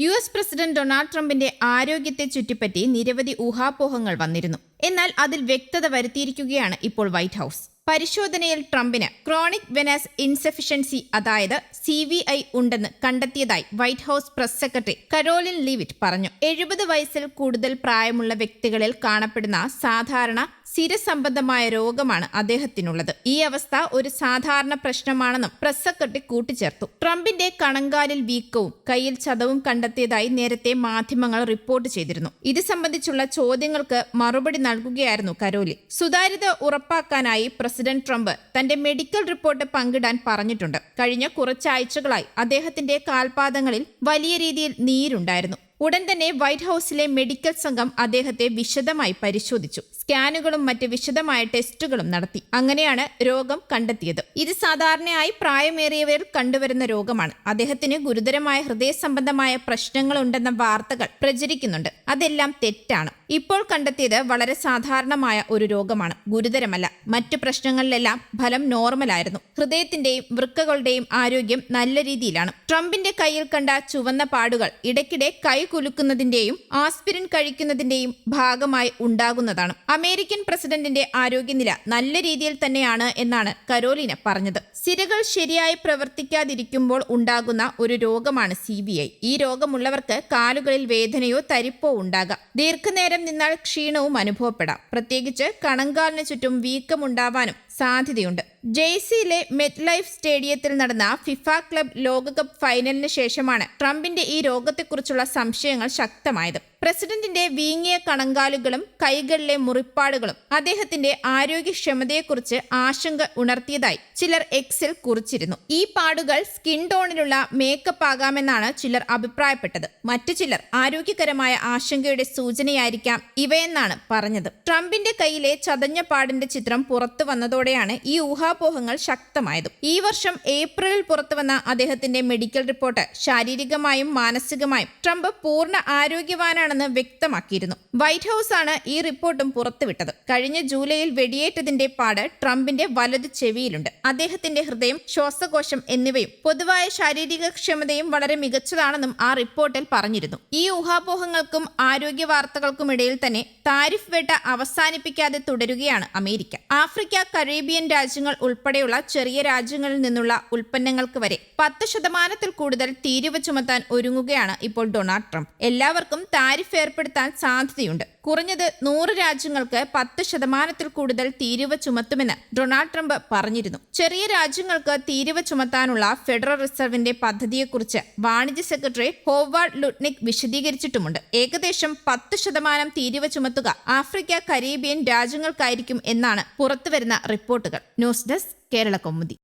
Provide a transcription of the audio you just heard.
U S president Donald ട്രംപിന്റെ ആരോഗ്യത്തെ ചുറ്റിപ്പറ്റി നിരവധി ഊഹാപോഹങ്ങൾ വന്നിരുന്നു. എന്നാൽ അതിൽ വ്യക്തത വരുത്തിയിരിക്കുകയാണ് ഇപ്പോൾ വൈറ്റ് ഹൌസ്. പരിശോധനയിൽ ട്രംപിന് ക്രോണിക് വെനാസ് ഇൻസഫിഷ്യൻസി അതായത് സി വി ഐ ഉണ്ടെന്ന് കണ്ടെത്തിയതായി white house press secretary Karoline Leavitt പറഞ്ഞു. എഴുപത് വയസ്സിൽ കൂടുതൽ പ്രായമുള്ള വ്യക്തികളിൽ കാണപ്പെടുന്ന സാധാരണ സിരസംബന്ധമായ രോഗമാണ് അദ്ദേഹത്തിനുള്ളത്. ഈ അവസ്ഥ ഒരു സാധാരണ പ്രശ്നമാണെന്നും പ്രസ് സെക്രട്ടറി കൂട്ടിച്ചേർത്തു. ട്രംപിന്റെ കണങ്കാലിൽ വീക്കവും കയ്യിൽ ചതവും കണ്ടെത്തിയതായി നേരത്തെ മാധ്യമങ്ങൾ റിപ്പോർട്ട് ചെയ്തിരുന്നു. ഇത് സംബന്ധിച്ചുള്ള ചോദ്യങ്ങൾക്ക് മറുപടി നൽകുകയായിരുന്നു കരോലി. സുതാര്യത ഉറപ്പാക്കാനായി പ്രസിഡന്റ് ട്രംപ് തന്റെ മെഡിക്കൽ റിപ്പോർട്ട് പങ്കിടാൻ പറഞ്ഞിട്ടുണ്ട്. കഴിഞ്ഞ കുറച്ചാഴ്ചകളായി അദ്ദേഹത്തിന്റെ കാൽപാദങ്ങളിൽ വലിയ രീതിയിൽ നീരുണ്ടായിരുന്നു. ഉടൻ തന്നെ വൈറ്റ് ഹൌസിലെ മെഡിക്കൽ സംഘം അദ്ദേഹത്തെ വിശദമായി പരിശോധിച്ചു. സ്കാനുകളും മറ്റ് വിശദമായ ടെസ്റ്റുകളും നടത്തി. അങ്ങനെയാണ് രോഗം കണ്ടെത്തിയത്. ഇത് സാധാരണയായി പ്രായമേറിയവരിൽ കണ്ടുവരുന്ന രോഗമാണ്. അദ്ദേഹത്തിന് ഗുരുതരമായ ഹൃദയ സംബന്ധമായ പ്രശ്നങ്ങളുണ്ടെന്ന വാർത്തകൾ പ്രചരിക്കുന്നുണ്ട്. അതെല്ലാം തെറ്റാണ്. ഇപ്പോൾ കണ്ടെത്തിയത് വളരെ സാധാരണമായ ഒരു രോഗമാണ്. ഗുരുതരമല്ല. മറ്റു പ്രശ്നങ്ങളിലെല്ലാം ഫലം നോർമലായിരുന്നു. ഹൃദയത്തിന്റെയും വൃക്കകളുടെയും ആരോഗ്യം നല്ല രീതിയിലാണ്. ട്രംപിന്റെ കയ്യിൽ കണ്ട ചുവന്ന പാടുകൾ ഇടയ്ക്കിടെ കൈ കുലുക്കുന്നതിന്റെയും ആസ്പിരിൻ കഴിക്കുന്നതിന്റെയും ഭാഗമായി ഉണ്ടാകുന്നതാണ്. അമേരിക്കൻ പ്രസിഡന്റിന്റെ ആരോഗ്യനില നല്ല രീതിയിൽ തന്നെയാണ് എന്നാണ് കരോലിന പറഞ്ഞത്. സിരകൾ ശരിയായി പ്രവർത്തിക്കാതിരിക്കുമ്പോൾ ഉണ്ടാകുന്ന ഒരു രോഗമാണ് സി ഈ രോഗമുള്ളവർക്ക് കാലുകളിൽ വേദനയോ തരിപ്പോ ഉണ്ടാകാം. ദീർഘനേരം നിന്നാൽ ക്ഷീണവും അനുഭവപ്പെടാം. പ്രത്യേകിച്ച് കണങ്കാലിന് ചുറ്റും വീക്കമുണ്ടാവാനും സാധ്യതയുണ്ട്. ജെയ്സിയിലെ മെറ്റ് ലൈഫ് സ്റ്റേഡിയത്തിൽ നടന്ന ഫിഫ ക്ലബ് ലോകകപ്പ് ഫൈനലിന് ശേഷമാണ് ട്രംപിന്റെ ഈ രോഗത്തെക്കുറിച്ചുള്ള സംശയങ്ങൾ ശക്തമായത്. പ്രസിഡന്റിന്റെ വീങ്ങിയ കണങ്കാലുകളും കൈകളിലെ മുറിപ്പാടുകളും അദ്ദേഹത്തിന്റെ ആരോഗ്യക്ഷമതയെക്കുറിച്ച് ആശങ്ക ഉണർത്തിയതായി ചിലർ എക്സിൽ കുറിച്ചിരുന്നു. ഈ പാടുകൾ സ്കിൻ ടോണിലുള്ള മേക്കപ്പ് ആകാമെന്നാണ് ചിലർ അഭിപ്രായപ്പെട്ടത്. മറ്റു ചിലർ ആരോഗ്യകരമായ ആശങ്കയുടെ സൂചനയായിരിക്കാം ഇവയെന്നാണ് പറഞ്ഞത്. ട്രംപിന്റെ കയ്യിലെ ചതഞ്ഞ പാടിന്റെ ചിത്രം പുറത്തു വന്നതോടെയാണ് ഈ ഊഹാപോഹങ്ങൾ ശക്തമായത്. ഈ വർഷം ഏപ്രിലിൽ പുറത്തു വന്ന അദ്ദേഹത്തിന്റെ മെഡിക്കൽ റിപ്പോർട്ട് ശാരീരികമായും മാനസികമായും ട്രംപ് പൂർണ ആരോഗ്യവാനാണെന്ന് വ്യക്തമാക്കിയിരുന്നു. വൈറ്റ് ഹൗസ് ആണ് ഈ റിപ്പോർട്ടും പുറത്തുവിട്ടത്. കഴിഞ്ഞ ജൂലൈയിൽ വെടിയേറ്റതിന്റെ പാട് ട്രംപിന്റെ വലത് ചെവിയിലുണ്ട്. അദ്ദേഹത്തിന്റെ ഹൃദയം ശ്വാസകോശം എന്നിവയും പൊതുവായ ശാരീരിക ക്ഷമതയും വളരെ മികച്ചതാണെന്നും ആ റിപ്പോർട്ടിൽ പറഞ്ഞിരുന്നു. ഈ ഊഹാപോഹങ്ങൾക്കും ആരോഗ്യ വാർത്തകൾക്കും ഇടയിൽ തന്നെ താരിഫ് വേട്ട അവസാനിപ്പിക്കാതെ തുടരുകയാണ് അമേരിക്ക. ആഫ്രിക്ക കരീബിയൻ രാജ്യങ്ങൾ ഉൾപ്പെടെയുള്ള ചെറിയ രാജ്യങ്ങളിൽ നിന്നുള്ള ഉൽപ്പന്നങ്ങൾക്ക് വരെ പത്ത് ശതമാനത്തിൽ കൂടുതൽ തീരുവ ചുമത്താൻ ഒരുങ്ങുകയാണ് ഇപ്പോൾ ഡൊണാൾഡ് ട്രംപ്. എല്ലാവർക്കും താരിഫ് ഏർപ്പെടുത്താൻ സാധ്യതയുണ്ട്. കുറഞ്ഞത് നൂറ് രാജ്യങ്ങൾക്ക് പത്ത് ശതമാനത്തിൽ കൂടുതൽ തീരുവ ചുമത്തുമെന്ന് ഡൊണാൾഡ് ട്രംപ് പറഞ്ഞിരുന്നു. ചെറിയ രാജ്യങ്ങൾക്ക് തീരുവ ചുമത്താനുള്ള ഫെഡറൽ റിസർവിന്റെ പദ്ധതിയെക്കുറിച്ച് വാണിജ്യ സെക്രട്ടറി ഹോവാർഡ് ലുട്നിക് വിശദീകരിച്ചിട്ടുമുണ്ട്. ഏകദേശം പത്ത് ശതമാനം തീരുവ ചുമത്തുക ആഫ്രിക്ക കരീബിയൻ രാജ്യങ്ങൾക്കായിരിക്കും എന്നാണ് പുറത്തുവരുന്ന റിപ്പോർട്ടുകൾ. News desk Kerala Kaumudi.